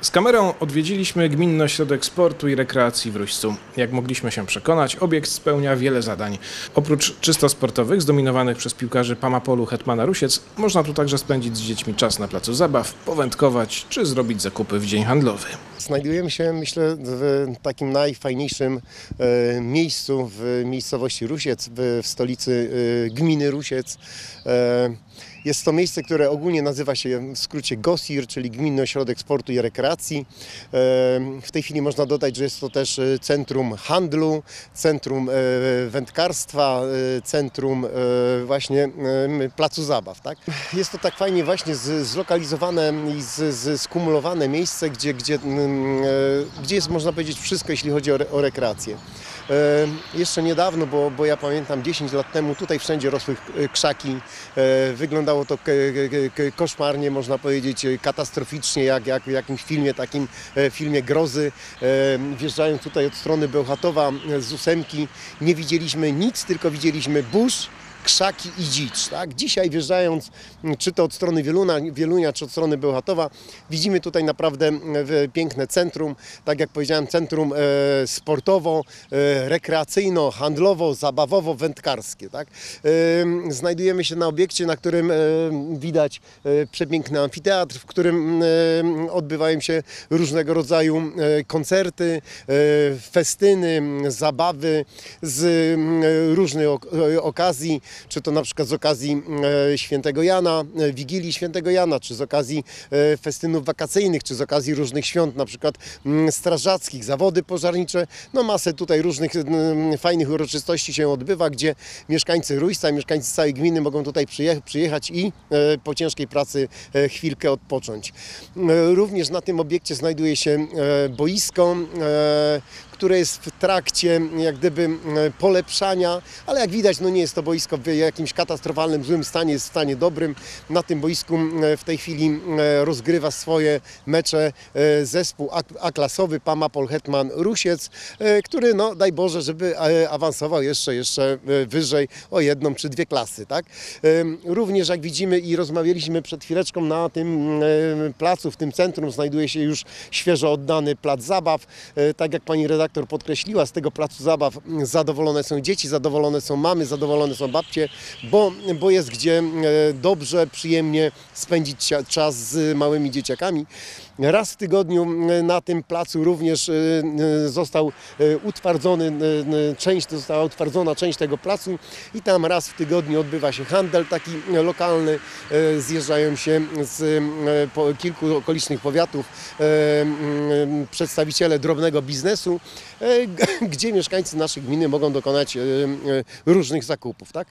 Z kamerą odwiedziliśmy Gminny Ośrodek Sportu i Rekreacji w Ruścu. Jak mogliśmy się przekonać, obiekt spełnia wiele zadań. Oprócz czysto sportowych, zdominowanych przez piłkarzy Pamapolu Hetmana Rusiec, można tu także spędzić z dziećmi czas na placu zabaw, powędkować czy zrobić zakupy w dzień handlowy. Znajdujemy się, myślę, w takim najfajniejszym e, miejscu w miejscowości Rusiec, w, stolicy e, gminy Rusiec. E, jest to miejsce, które ogólnie nazywa się w skrócie GOSIR, czyli Gminny Ośrodek Sportu i Rekreacji. W tej chwili można dodać, że jest to też centrum handlu, centrum wędkarstwa, centrum właśnie placu zabaw. Tak? Jest to tak fajnie właśnie zlokalizowane i skumulowane miejsce, gdzie, gdzie, gdzie jest można powiedzieć wszystko, jeśli chodzi o, re, o rekreację. E, Jeszcze niedawno, bo, bo ja pamiętam 10 lat temu, tutaj wszędzie rosły e, krzaki. E, Wyglądało to koszmarnie, można powiedzieć, e, katastroficznie, jak, jak w jakimś filmie, takim e, filmie grozy. E, Wjeżdżając tutaj od strony Bełchatowa e, z ósemki, nie widzieliśmy nic, tylko widzieliśmy burz, krzaki i dzicz. Tak? Dzisiaj wjeżdżając, m, czy to od strony Wieluna, Wielunia, czy od strony Bełchatowa, widzimy tutaj naprawdę m, w- piękne centrum, tak jak powiedziałem, centrum e, sportowo, e, rekreacyjno, handlowo, zabawowo, wędkarskie. Tak? E, znajdujemy się na obiekcie, na którym widać przepiękny amfiteatr, w którym e, odbywają się różnego rodzaju koncerty, festyny, zabawy z różnych ok- okazji, czy to na przykład z okazji e, świętego Jana, e, Wigilii świętego Jana, czy z okazji e, festynów wakacyjnych, czy z okazji różnych świąt, na przykład mm, strażackich, zawody pożarnicze. No masę tutaj różnych mm, fajnych uroczystości się odbywa, gdzie mieszkańcy Rujsta, mieszkańcy całej gminy mogą tutaj przyje- przyjechać i po ciężkiej pracy chwilkę odpocząć. Również na tym obiekcie znajduje się boisko, które jest w trakcie jak gdyby polepszania, ale jak widać no nie jest to boisko jakimś katastrofalnym, złym stanie, jest w stanie dobrym. Na tym boisku w tej chwili rozgrywa swoje mecze e, zespół A-klasowy Pamapol Hetman Rusiec, e, który no daj Boże, żeby e, awansował jeszcze, jeszcze wyżej o jedną czy dwie klasy. Tak? Również jak widzimy i rozmawialiśmy przed chwileczką na tym placu, w tym centrum znajduje się już świeżo oddany plac zabaw. Tak jak pani redaktor podkreśliła, z tego placu zabaw zadowolone są dzieci, zadowolone są mamy, zadowolone są bo, bo jest gdzie e, dobrze, przyjemnie spędzić czas z małymi dzieciakami. Raz w tygodniu m, na tym placu również e, e, został e, utwardzony, e, e, część została utwardzona część tego placu i tam raz w tygodniu odbywa się handel taki e, lokalny. E, Zjeżdżają się z e, kilku okolicznych powiatów e, przedstawiciele drobnego biznesu, e, gdzie mieszkańcy naszej gminy mogą dokonać e, e, różnych zakupów. Tak?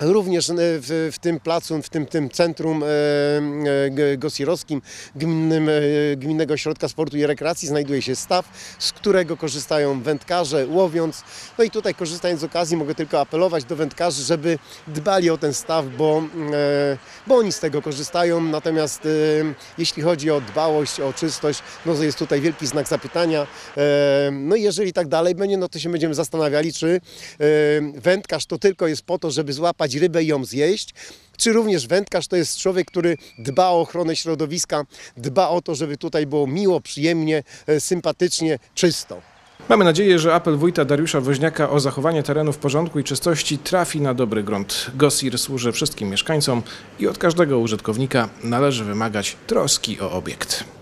Również e, w, w tym placu, w tym, tym centrum e, e, gosirowskim gminnym, e, Gminnego Ośrodka Sportu i Rekreacji znajduje się staw, z którego korzystają wędkarze łowiąc. No i tutaj korzystając z okazji mogę tylko apelować do wędkarzy, żeby dbali o ten staw, bo, e, bo oni z tego korzystają. Natomiast e, jeśli chodzi o dbałość, o czystość, no to jest tutaj wielki znak zapytania. E, No i jeżeli tak dalej będzie, no to się będziemy zastanawiali, czy e, wędkarz to tylko jest po to, żeby złapać rybę i ją zjeść, czy również wędkarz to jest człowiek, który dba o ochronę środowiska, dba o to, żeby tutaj było miło, przyjemnie, e, sympatycznie, czysto. Mamy nadzieję, że apel wójta Dariusza Woźniaka o zachowanie terenu w porządku i czystości trafi na dobry grunt. GOSIR służy wszystkim mieszkańcom i od każdego użytkownika należy wymagać troski o obiekt.